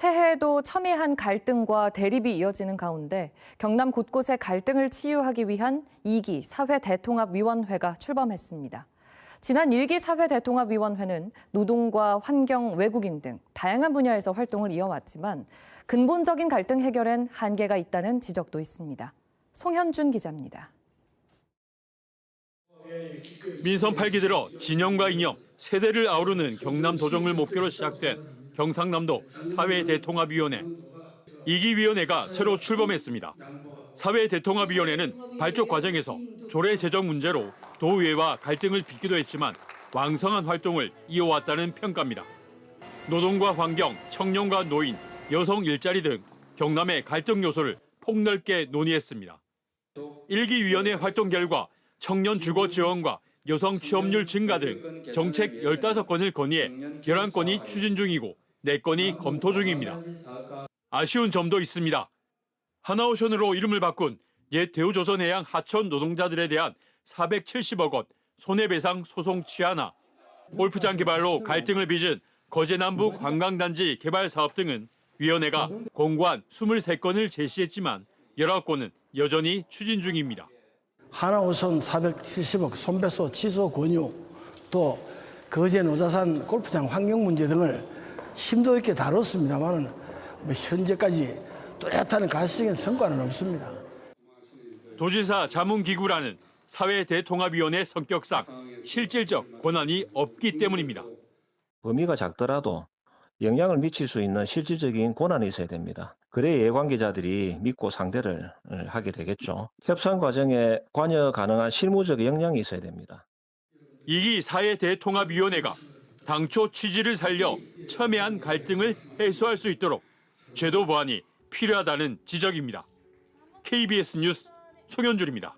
새해에도 첨예한 갈등과 대립이 이어지는 가운데 경남 곳곳의 갈등을 치유하기 위한 2기 사회 대통합위원회가 출범했습니다. 지난 1기 사회 대통합위원회는 노동과 환경, 외국인 등 다양한 분야에서 활동을 이어왔지만 근본적인 갈등 해결엔 한계가 있다는 지적도 있습니다. 송현준 기자입니다. 민선 8기 들어 진영과 이념, 세대를 아우르는 경남 도정을 목표로 시작된 경상남도 사회대통합위원회. 2기 위원회가 새로 출범했습니다. 사회대통합위원회는 발족 과정에서 조례 제정 문제로 도의회와 갈등을 빚기도 했지만 왕성한 활동을 이어왔다는 평가입니다. 노동과 환경, 청년과 노인, 여성 일자리 등 경남의 갈등 요소를 폭넓게 논의했습니다. 1기 위원회 활동 결과 청년 주거 지원과 여성 취업률 증가 등 정책 15건을 건의해 11건이 추진 중이고 4건이 검토 중입니다. 아쉬운 점도 있습니다. 하나오션으로 이름을 바꾼 옛 대우조선해양 하천 노동자들에 대한 470억 원 손해배상 소송 취하나 골프장 개발로 갈등을 빚은 거제남부 관광단지 개발 사업 등은 위원회가 공고한 23건을 제시했지만 19건은 여전히 추진 중입니다. 하나우선 470억 손배소 취소 권유 또 거제 노자산 골프장 환경 문제 등을 심도 있게 다뤘습니다만 뭐 현재까지 뚜렷한 가시적인 성과는 없습니다. 도지사 자문기구라는 사회 대통합위원회 성격상 실질적 권한이 없기 때문입니다. 범위가 작더라도 영향을 미칠 수 있는 실질적인 권한이 있어야 됩니다. 그래야 이해관계자들이 믿고 상대를 하게 되겠죠. 협상 과정에 관여 가능한 실무적 역량이 있어야 됩니다. 이기 사회 대통합위원회가 당초 취지를 살려 첨예한 갈등을 해소할 수 있도록 제도 보완이 필요하다는 지적입니다. KBS 뉴스 송현준입니다.